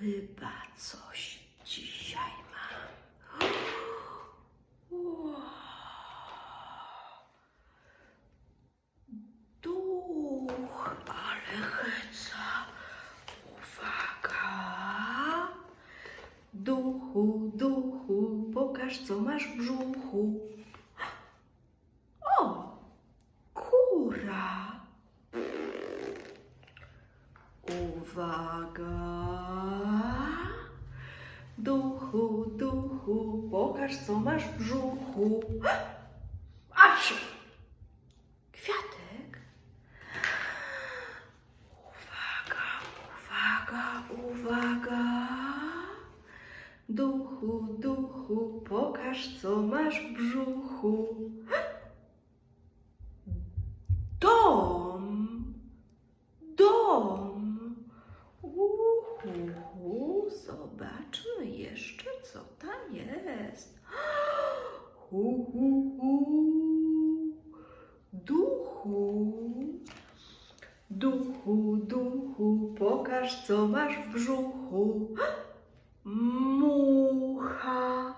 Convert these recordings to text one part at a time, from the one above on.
Chyba coś dzisiaj mam. Duch, ale heca. Uwaga. Duchu, duchu, pokaż co masz w brzuchu. O, kura. Uwaga. Duchu, duchu, pokaż co masz w brzuchu. Asiu! Kwiatek. Uwaga, uwaga, uwaga. Duchu, duchu, pokaż co masz w brzuchu. Dom, dom. Uhu, zobaczmy jeszcze, co tam jest. Hu, hu, hu. Duchu, duchu, duchu, pokaż, co masz w brzuchu. Mucha,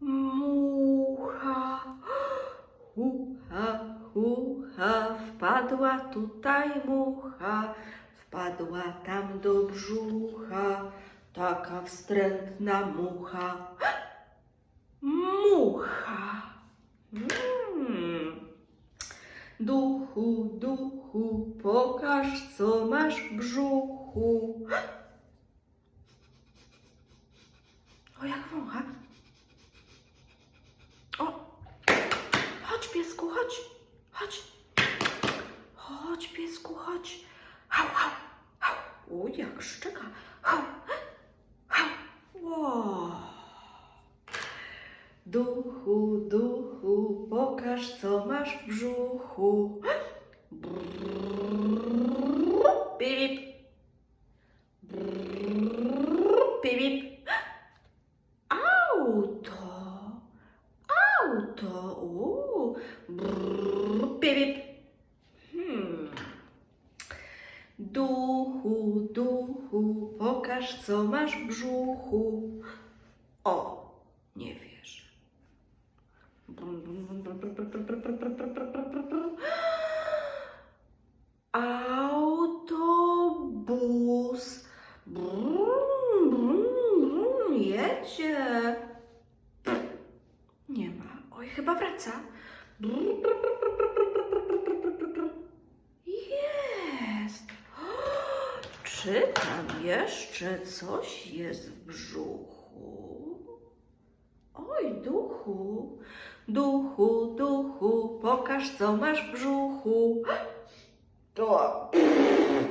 mucha, hucha, hucha, wpadła tutaj mucha, wpadła tam do brzucha, taka wstrętna mucha. Mucha. Mm. Duchu, duchu, pokaż, co masz w brzuchu. O, jak wącha. O, Chodź, piesku, chodź. Hał, hał, hał. O, jak szczeka. Hał, hał. Wow. Duchu, duchu, pokaż, co masz w brzuchu. Brrr, Pip, Brrr, pip. Auto, pokaż, co masz w brzuchu. O, nie wiesz. Autobus. Brum, brum, brum, jedzie. Nie ma. Oj, chyba wraca. Jest. Czy tam jeszcze coś jest w brzuchu? Oj, duchu, duchu, duchu, pokaż co masz w brzuchu. To,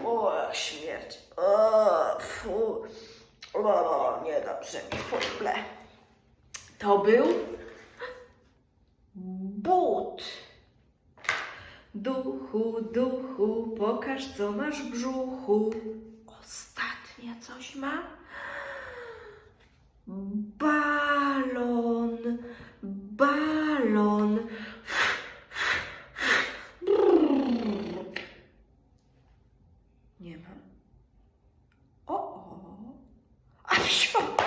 o, śmierć. O, fu. O, niedobrze mi w ogóle. To był but. Duchu, duchu, pokaż co masz w brzuchu. Ania coś ma? Balon, balon. Nie ma. O, o. A wsiądź.